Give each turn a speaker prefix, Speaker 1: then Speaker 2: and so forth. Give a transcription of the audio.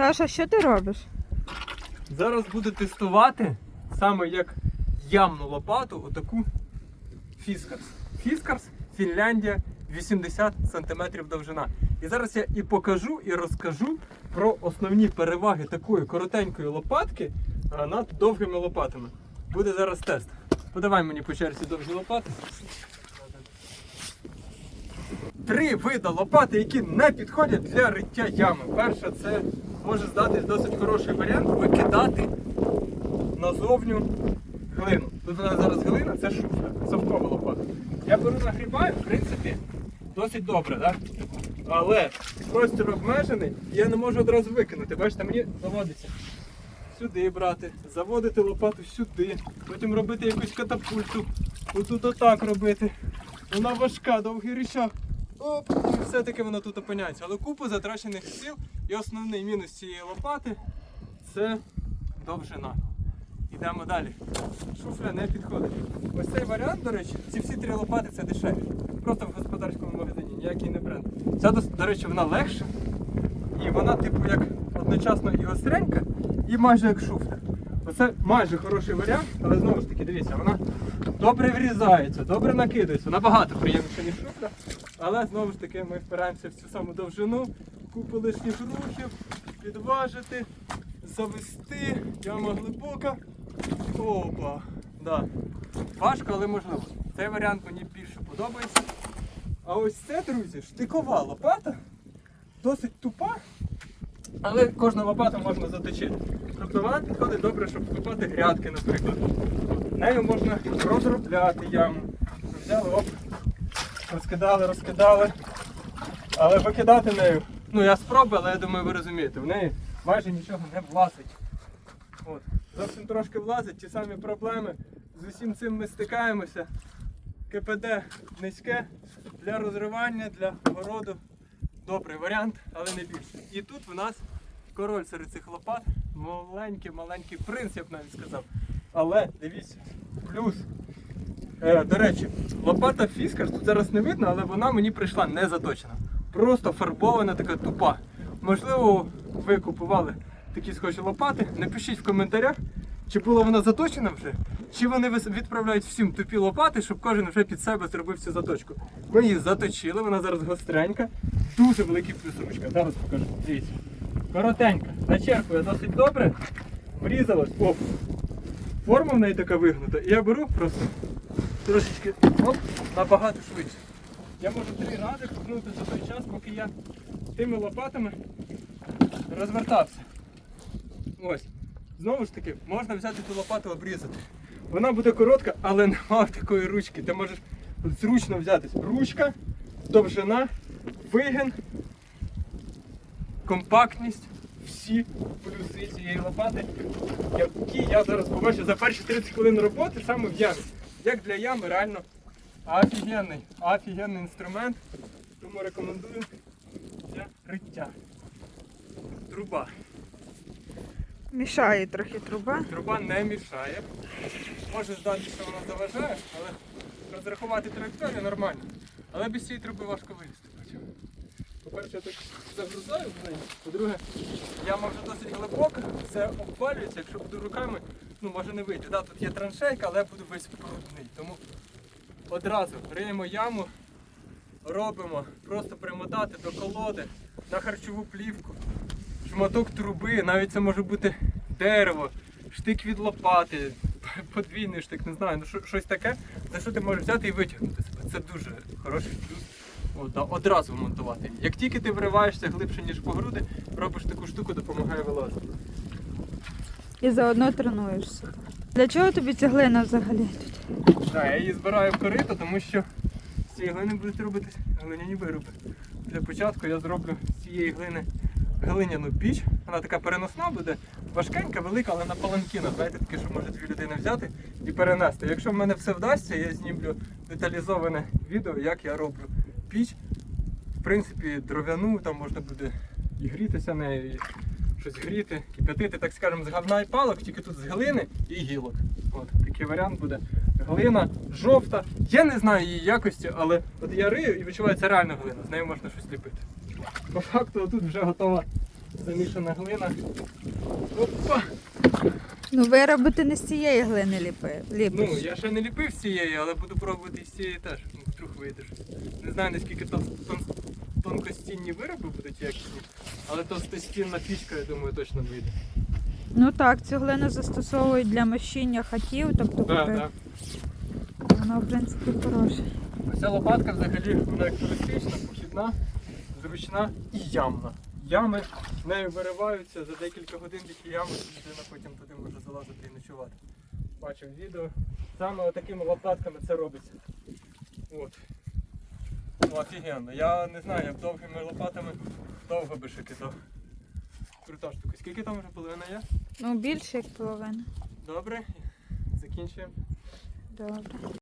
Speaker 1: Саша, що ти робиш?
Speaker 2: Зараз буду тестувати саме як ямну лопату, отаку Фіскарс. Фіскарс, Фінляндія, 80 см довжина. І зараз я і покажу, і розкажу про основні переваги такої коротенької лопатки над довгими лопатами. Буде зараз тест. Подавай мені по черзі довгі лопати. Три види лопати, які не підходять для риття ями. Перше, це може здатись досить хороший варіант викидати назовню глину. Тут у нас зараз глина, це шуфля, совкова лопата. Я беру нагрібаю, в принципі, досить добре, так? Але простір обмежений, і я не можу одразу викинути. Бачите, мені доводиться сюди брати, заводити лопату сюди, потім робити якусь катапульту, отут отак робити. Вона важка, довгий рычаг. І все-таки вона тут опиняється. Але купу затрачених сил і основний мінус цієї лопати це довжина. Йдемо далі. Шуфля не підходить. Ось цей варіант, до речі, ці всі три лопати це дешеві. Просто в господарському магазині, ніякий не бренд. Ця, до речі, вона легша. І вона, типу, як одночасно і остренька, і майже як шуфля. Оце майже хороший варіант, але знову ж таки, дивіться, вона добре врізається, добре накидається, набагато приємніше, ніж шуфля. Але знову ж таки ми впираємося в цю саму довжину, купу лишніх рухів, підважити, завести, яма глибока. Опа. Да. Важко, але можливо. Цей варіант мені більше подобається. А ось це, друзі, штикова лопата, досить тупа, але кожну лопату можна заточити. Тобто вона підходить добре, щоб копати грядки, наприклад. Нею можна розробляти яму. Взяли, оп, розкидали, розкидали. Але викидати нею. Ну я спробую, але я думаю, ви розумієте, в неї майже нічого не влазить. От. Зовсім трошки влазить, ті самі проблеми. З усім цим ми стикаємося. КПД низьке для розривання, для городу. Добрий варіант, але не більше. І тут в нас король серед цих лопат. Маленький, маленький принц, я б навіть сказав. Але дивіться, плюс. Е, до речі, лопата Фіскарс тут зараз не видно, але вона мені прийшла не заточена. Просто фарбована, така тупа. Можливо, ви купували такі схожі лопати. Напишіть в коментарях, чи була вона заточена вже, чи вони відправляють всім тупі лопати, щоб кожен вже під себе зробив цю заточку. Ми її заточили, вона зараз гостренька, дуже великий плюс ручка. Зараз покажу. Дивіться. Коротенька, зачерпує досить добре, врізалась. Оп. Форма в неї така вигнута. І я беру просто трошечки оп, набагато швидше. Я можу три рази купнути за той час, поки я тими лопатами розвертався. Ось. Знову ж таки, можна взяти ту лопату обрізати. Вона буде коротка, але нема такої ручки. Ти можеш зручно взятись. Ручка, довжина, вигин, компактність, всі плюси цієї лопати, які я зараз побачу за перші 30 хвилин роботи саме в ямі. Як для ями реально офігенний, офігенний інструмент. Тому рекомендую для риття. Труба.
Speaker 1: Мішає трохи труба.
Speaker 2: Труба не мішає. Може здатися, що вона заважає, але розрахувати траєкторію нормально. Але без цієї труби важко вилізти. По-перше, я так загрузаю в неї. По-друге, яма вже досить глибока, все обвалюється, якщо буду руками, ну може не вийти. Да, тут є траншейка, але я буду весь брудний. Тому одразу риємо яму, робимо, просто примотати до колоди на харчову плівку, шматок труби, навіть це може бути дерево, штик від лопати, подвійний штик, не знаю, ну щось таке, за що ти можеш взяти і витягнути себе. Це дуже хороший плюс. От, да, одразу монтувати. Як тільки ти вриваєшся глибше, ніж по груди, робиш таку штуку, допомагає вилазити.
Speaker 1: І заодно тренуєшся. Для чого тобі ця глина взагалі тут?
Speaker 2: Так, я її збираю в корито, тому що з цієї глини будуть робити глиняні вироби. Для початку я зроблю з цієї глини глиняну піч. Вона така переносна буде, важкенька, велика, але на паланкіна. Знаєте, таке, що може дві людини взяти і перенести. Якщо в мене все вдасться, я знімлю деталізоване відео, як я роблю піч. В принципі, дров'яну, там можна буде і грітися нею, і щось гріти, кип'ятити, так скажемо, з говна і палок, тільки тут з глини і гілок. От такий варіант буде. Глина жовта. Я не знаю її якості, але от я рию і відчуваю, це реально глина, з нею можна щось ліпити. По факту тут вже готова замішана глина. Опа!
Speaker 1: Ну ви робите не з цієї глини ліпи.
Speaker 2: Ну, я ще не ліпив з цієї, але буду пробувати з цієї теж. Ну, Вдруг вийде. Не знаю, наскільки тон, тон, тонкостінні вироби будуть якісні, але товстостінна пічка, я думаю, точно вийде.
Speaker 1: Ну так, цю глину застосовують для мощіння хатів, тобто
Speaker 2: Да,
Speaker 1: при-
Speaker 2: да.
Speaker 1: вона в принципі хороша.
Speaker 2: Ця лопатка взагалі вона як туристична, похідна, зручна і ямна. Ями нею вириваються за декілька годин тільки ями, людина потім туди може залазити і ночувати. Бачив відео. Саме такими лопатками це робиться. От. Ну, офігенно. Я не знаю, я б довгими лопатами довго би ще кидав. Крута штука. Скільки там вже половина є?
Speaker 1: Ну більше як половина.
Speaker 2: Добре. Закінчуємо.
Speaker 1: Добре.